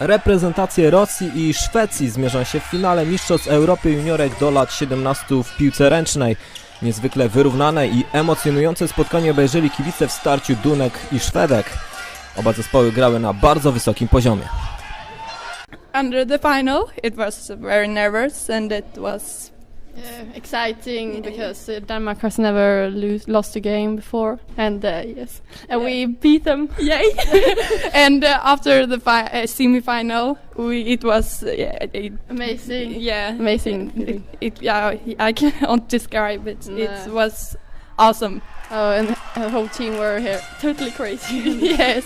Reprezentacje Rosji i Szwecji zmierzą się w finale Mistrzostw Europy Juniorek do lat 17 w piłce ręcznej. Niezwykle wyrównane i emocjonujące spotkanie obejrzeli kibice w starciu Dunek i Szwedek. Oba zespoły grały na bardzo wysokim poziomie. under the final it was very nervous and it was Uh, exciting because uh, Denmark has never lose, lost a game before, and uh, yes, and we beat them. yay. And uh, after the fi- uh, semi-final we it was uh, it, Amazing, yeah amazing. it, it yeah I can't describe it. It was awesome. Oh, and the whole team were here, totally crazy. yes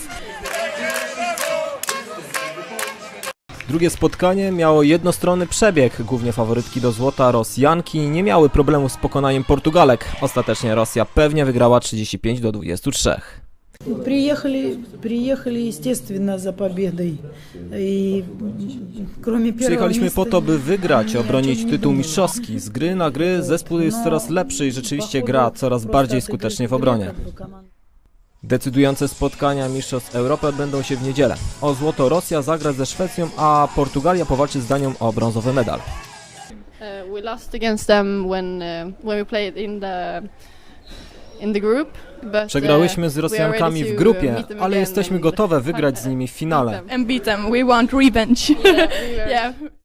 Drugie spotkanie miało jednostronny przebieg. Głównie faworytki do złota Rosjanki nie miały problemu z pokonaniem Portugalek. Ostatecznie Rosja pewnie wygrała 35 do 23. Приехали, приехали, естественно, за победой. И кроме первого Przyjechaliśmy po места to, by wygrać, ни о obronić чем не tytuł думали. mistrzowski. Z gry na gry zespół jest No, coraz lepszy i rzeczywiście по gra ходу coraz просто bardziej отыграть skutecznie w игре, obronie. Decydujące spotkania Mistrzostw Europy będą się w niedzielę. O złoto Rosja zagra ze Szwecją, a Portugalia powalczy z Danią o brązowy medal. Uh, we lost against them when, uh, when we played in the Przegrałyśmy uh, z Rosjankami w grupie, ale jesteśmy gotowe wygrać z nimi w finale. And beat them. We want revenge. yeah,